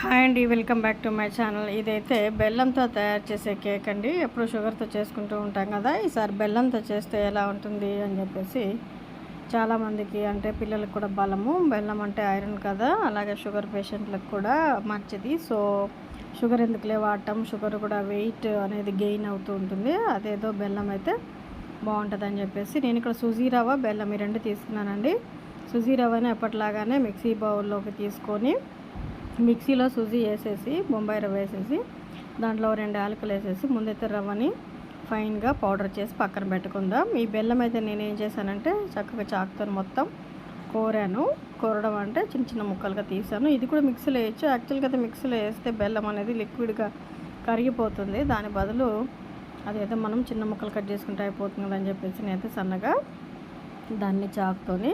Hi అండి welcome back to my channel. ఇదైతే బెల్లంతో తయారు చేసే కేక్ అండి. ఎప్పుడు షుగర్తో చేసుకుంటూ ఉంటాం కదా. ఈసారి బెల్లంతో చేస్తే ఎలా ఉంటుంది అని చెప్పేసి చాలామందికి అంటే పిల్లలకు కూడా బలము. బెల్లం అంటే ఐరన్ కదా. అలాగే షుగర్ పేషెంట్లకు కూడా మంచిది. సో షుగర్ ఎందుకులే వాడటం? షుగర్ కూడా వెయిట్ అనేది గెయిన్ అవుతూ ఉంటుంది. అదేదో బెల్లం అయితే బాగుంటుందని చెప్పేసి నేను ఇక్కడ సుజీ రవ్వ బెల్లం ఈ రెండు తీసుకున్నానండి. సుజీ రవ్వని ఎప్పటిలాగానే మిక్సీ బౌల్లోకి తీసుకొని మిక్సీలో సూజీ వేసేసి బొంబాయి రవ్వ వేసేసి దాంట్లో రెండు యాలకులు వేసేసి ముందైతే రవ్వని ఫైన్గా పౌడర్ చేసి పక్కన పెట్టుకుందాం. ఈ బెల్లం అయితే నేను ఏం చేశానంటే చక్కగా చాకుతో మొత్తం కోరాను. కోరడం అంటే చిన్న చిన్న ముక్కలుగా తీసాను. ఇది కూడా మిక్సీలో వేయచ్చు. యాక్చువల్గా అయితే మిక్సీలో వేస్తే బెల్లం అనేది లిక్విడ్గా కరిగిపోతుంది. దాని బదులు అదైతే మనం చిన్న ముక్కలు కట్ చేసుకుంటే అయిపోతుంది అని చెప్పేసి నేనైతే సన్నగా దాన్ని చాకుతోని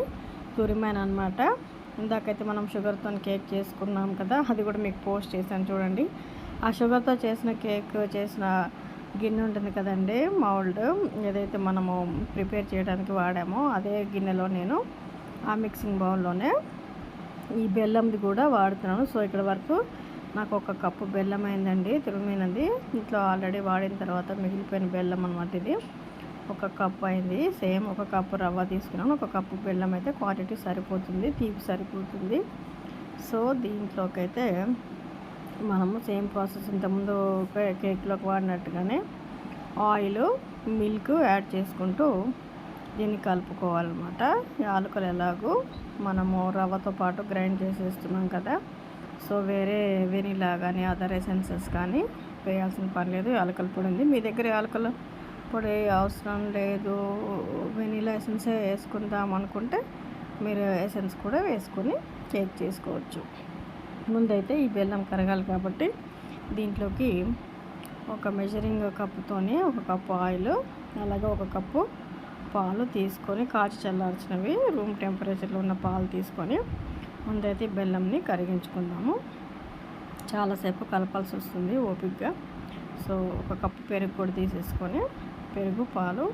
తురిమాను అనమాట ఇందాకైతే మనం షుగర్తో కేక్ చేసుకున్నాం కదా అది కూడా మీకు పోస్ట్ చేశాను చూడండి. ఆ షుగర్తో చేసిన కేక్ చేసిన గిన్నె ఉంటుంది కదండి మౌల్డ్. ఏదైతే మనము ప్రిపేర్ చేయడానికి వాడామో అదే గిన్నెలో నేను ఆ మిక్సింగ్ బౌల్లోనే ఈ బెల్లంది కూడా వాడుతున్నాను. సో ఇక్కడ వరకు నాకు ఒక కప్పు బెల్లం అయిందండి తిరుమీనది ఇంట్లో ఆల్రెడీ వాడిన తర్వాత మిగిలిపోయిన బెల్లం అనమాట ఇది. ఒక కప్పు అయింది. సేమ్ ఒక కప్పు రవ్వ తీసుకున్నాను. ఒక కప్పు బెల్లం అయితే క్వాంటిటీ సరిపోతుంది తీపి సరిపోతుంది. సో దీంట్లోకి అయితే మనము సేమ్ ప్రాసెస్ ఇంతకుముందు కేక్లోకి వాడినట్టుగానే ఆయిల్ మిల్క్ యాడ్ చేసుకుంటూ దీన్ని కలుపుకోవాలన్నమాట. యాలకులు ఎలాగో మనము రవ్వతో పాటు గ్రైండ్ చేసేస్తున్నాం కదా. సో వేరే వెనీలా కానీ అదర్ ఎసెన్సెస్ కానీ వేయాల్సిన పని లేదు. యాలకల పొడి ఉంది. మీ దగ్గర యాలకలు పొడి అవసరం లేదు. వెనీలా ఎసెన్సే వేసుకుందాం అనుకుంటే మీరు ఎసెన్స్ కూడా వేసుకొని కేక్ చేసుకోవచ్చు. ముందైతే ఈ బెల్లం కరగాలి కాబట్టి దీంట్లోకి ఒక మెజరింగ్ కప్పుతోని ఒక కప్పు ఆయిల్ అలాగే ఒక కప్పు పాలు తీసుకొని కాచి చల్లార్చినవి రూమ్ టెంపరేచర్లో ఉన్న పాలు తీసుకొని ముందైతే బెల్లంని కరిగించుకుందాము. చాలాసేపు కలపాల్సి వస్తుంది ఓపిక్గా సో ఒక కప్పు పెరుగు కూడా తీసేసుకొని పెరుగు పాలు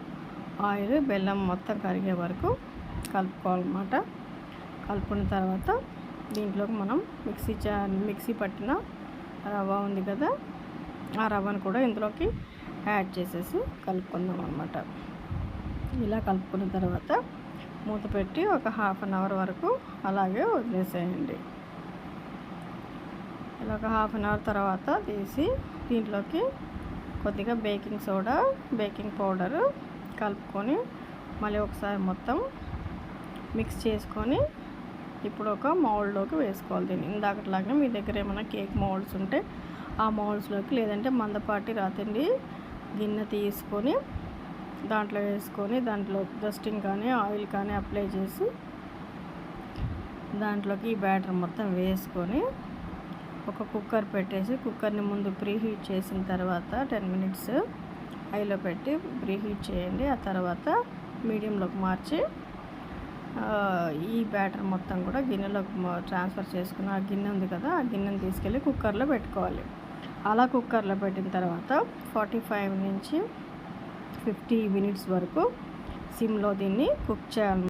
ఆయిల్ బెల్లం మొత్తం కరిగే వరకు కలుపుకోవాలన్నమాట. కలుపుకున్న తర్వాత దీంట్లోకి మనం మిక్సీ చా మిక్సీ పట్టిన రవ్వ ఉంది కదా ఆ రవ్వను కూడా ఇందులోకి యాడ్ చేసేసి కలుపుకుందాం అనమాట ఇలా కలుపుకున్న తర్వాత మూత పెట్టి ఒక హాఫ్ అన్ అవర్ వరకు అలాగే వదిలేసేయండి. ఇలా ఒక హాఫ్ అన్ అవర్ తర్వాత తీసి దీంట్లోకి కొద్దిగా బేకింగ్ సోడా బేకింగ్ పౌడర్ కలుపుకొని మళ్ళీ ఒకసారి మొత్తం మిక్స్ చేసుకొని ఇప్పుడు ఒక మౌల్డ్లోకి వేసుకోవాలి దీన్ని. ఇందాకట్లాగే మీ దగ్గర ఏమైనా కేక్ మౌల్డ్స్ ఉంటే ఆ మౌల్డ్స్లోకి లేదంటే మందపాటి రాతండి గిన్నె తీసుకొని దాంట్లో వేసుకొని దాంట్లో డస్టింగ్ కానీ ఆయిల్ కానీ అప్లై చేసి దాంట్లోకి ఈ బ్యాటర్ మొత్తం వేసుకొని ఒక కుక్కర్ పెట్టేసి కుక్కర్ని ముందు ప్రీహీట్ చేసిన తర్వాత టెన్ మినిట్స్ హైలో పెట్టి ప్రీహీట్ చేయండి. ఆ తర్వాత మీడియంలోకి మార్చి ఈ బ్యాటర్ మొత్తం కూడా గిన్నెలోకి ట్రాన్స్ఫర్ చేసుకుని ఆ గిన్నె ఉంది కదా ఆ గిన్నెని తీసుకెళ్ళి కుక్కర్లో పెట్టుకోవాలి. అలా కుక్కర్లో పెట్టిన తర్వాత ఫార్టీ ఫైవ్ నుంచి ఫిఫ్టీ మినిట్స్ వరకు సిమ్లో దీన్ని కుక్ చేయాలి.